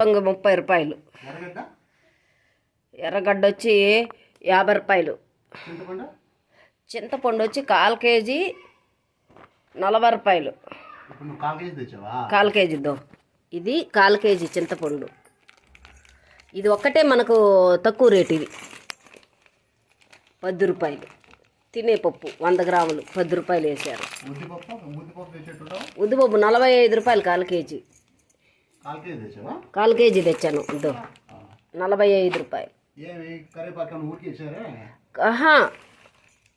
వంగ ముప్పై రూపాయలు. ఎర్రగడ్డ? వచ్చి యాభై రూపాయలు. చింతపండు? వచ్చి కాల్ కేజీ నలభై రూపాయలు. కాల్ కేజీ కేజీతో ఇది కాల్ కేజీ చింతపండు. ఇది ఒక్కటే మనకు తక్కువ రేటు ఇది. పది రూపాయలు. తినే పప్పు వంద గ్రాములు పది రూపాయలు వేసారు. ఉద్దిపప్పు నలభై ఐదు రూపాయలు కాల్ కేజీ. కాల్ కేజీ తెచ్చాను ఇదో. నలభై ఐదు రూపాయలు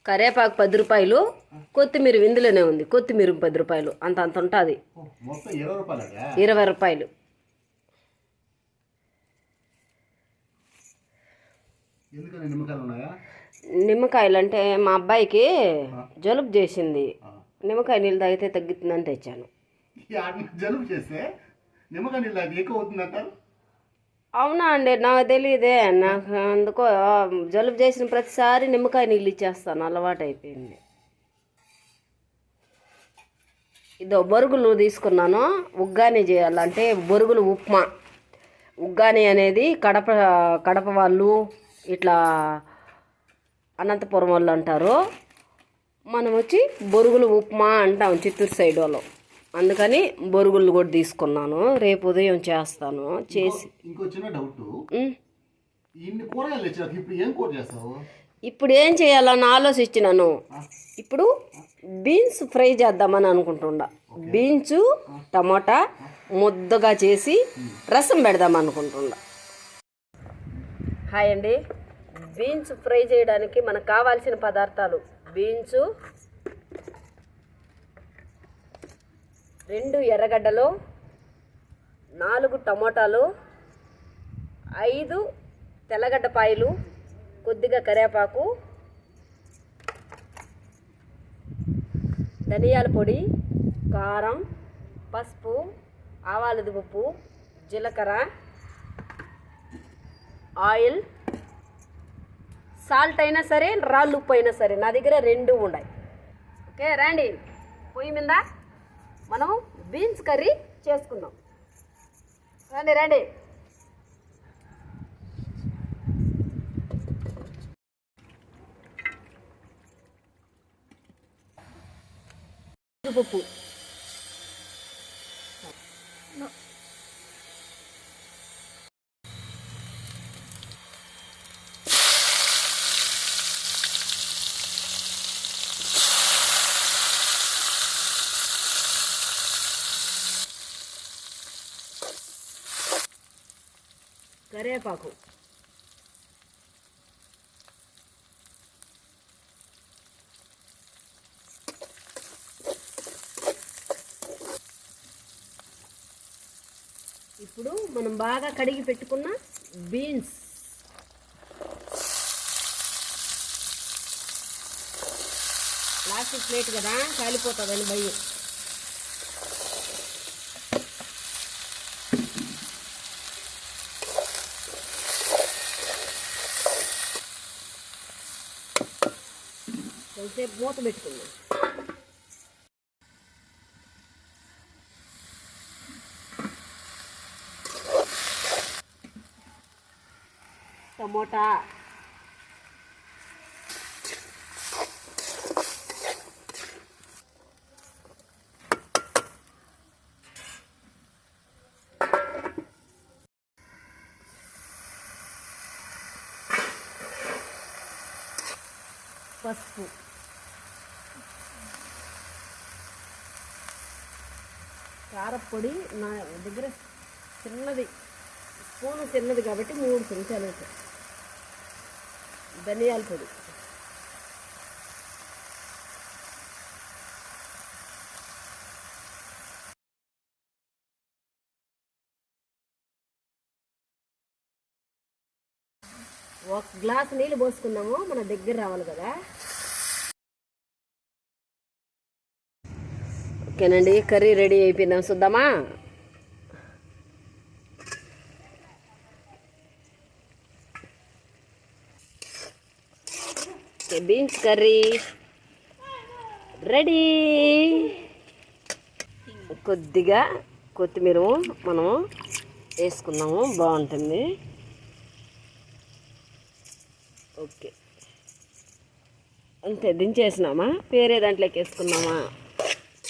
కరేపాకు పది రూపాయలు కొత్తిమీర ఇందులోనే ఉంది కొత్తిమీర పది రూపాయలు అంత అంత ఉంటుంది. ఇరవై రూపాయలు. నిమ్మకాయలు అంటే మా అబ్బాయికి జలుబు చేసింది. నిమ్మకాయ నీళ్ళు తాగితే తగ్గుతుందని తెచ్చాను. జలుబు చేస్తే నిమ్మకాయ నీళ్ళు అది ఎక్కువ అవుతుందంటారు అవునా అండి నాకు తెలియదే. నాకు అందుకో జలుబు చేసిన ప్రతిసారి నిమ్మకాయ నీళ్ళు ఇచ్చేస్తాను. అలవాటు అయిపోయింది ఇదో బొరుగులు తీసుకున్నాను. ఉగ్గాని చేయాలంటే బొరుగులు ఉప్మా. ఉగ్గాని అనేది కడప కడప వాళ్ళు ఇట్లా అనంతపురం వాళ్ళు అంటారు. మనం వచ్చి బొరుగులు ఉప్మా అంటాం చిత్తూరు సైడ్ వాళ్ళు. అందుకని బొరుగులు కూడా తీసుకున్నాను. రేపు ఉదయం చేస్తాను. చేసి ఇంకో చిన్న డౌట్. ఉమ్. ఇన్ని కూరగాయలు తెచ్చాక ఇప్పుడు ఏం కూర చేస్తావు? ఇప్పుడు ఏం చేయాలని ఆలోచించినాను ఇప్పుడు బీన్స్ ఫ్రై చేద్దామని అనుకుంటుండా. బీన్స్ టమాటా ముద్దగా చేసి రసం పెడదాం అనుకుంటుండా. హాయ్ అండి. బీన్స్ ఫ్రై చేయడానికి మనకు కావాల్సిన పదార్థాలు బీన్స్ రెండు ఎర్రగడ్డలు నాలుగు టమోటాలు ఐదు తెల్లగడ్డ పాయలు కొద్దిగా కరివేపాకు ధనియాల పొడి కారం పసుపు ఆవాలది పప్పు జీలకర్ర ఆయిల్. సాల్ట్ అయినా సరే రాళ్ళు ఉప్పు అయినా సరే నా దగ్గర రెండు ఉన్నాయి ఓకే రండి. పొయ్యి మీద. మనం బీన్స్ కర్రీ చేసుకుందాం. రండి రండి. పప్పు కరివేపాకు ఇప్పుడు మనం బాగా కడిగి పెట్టుకున్న బీన్స్. ప్లాస్టిక్ ప్లేట్ కదా కాలిపోతుందని భయం. కొంచెంసేపు మూత పెట్టుకుందాం టమోటా పసుపు కారపొడి నా దగ్గర చిన్నది స్పూన్ చిన్నది కాబట్టి మూడు చెంచాలు ధనియాల పొడి. ఒక గ్లాస్ నీళ్ళు పోసుకున్నాము మన దగ్గర రావాలి కదా. ఓకేనండి కర్రీ రెడీ అయిపోయిందాం చూద్దామా? Beans curry ready. కొద్దిగా కొత్తిమీర మనం వేసుకుందాము బాగుంటుంది. ఓకే. అంతే దించేసినామా? వేరే దాంట్లోకి వేసుకున్నామా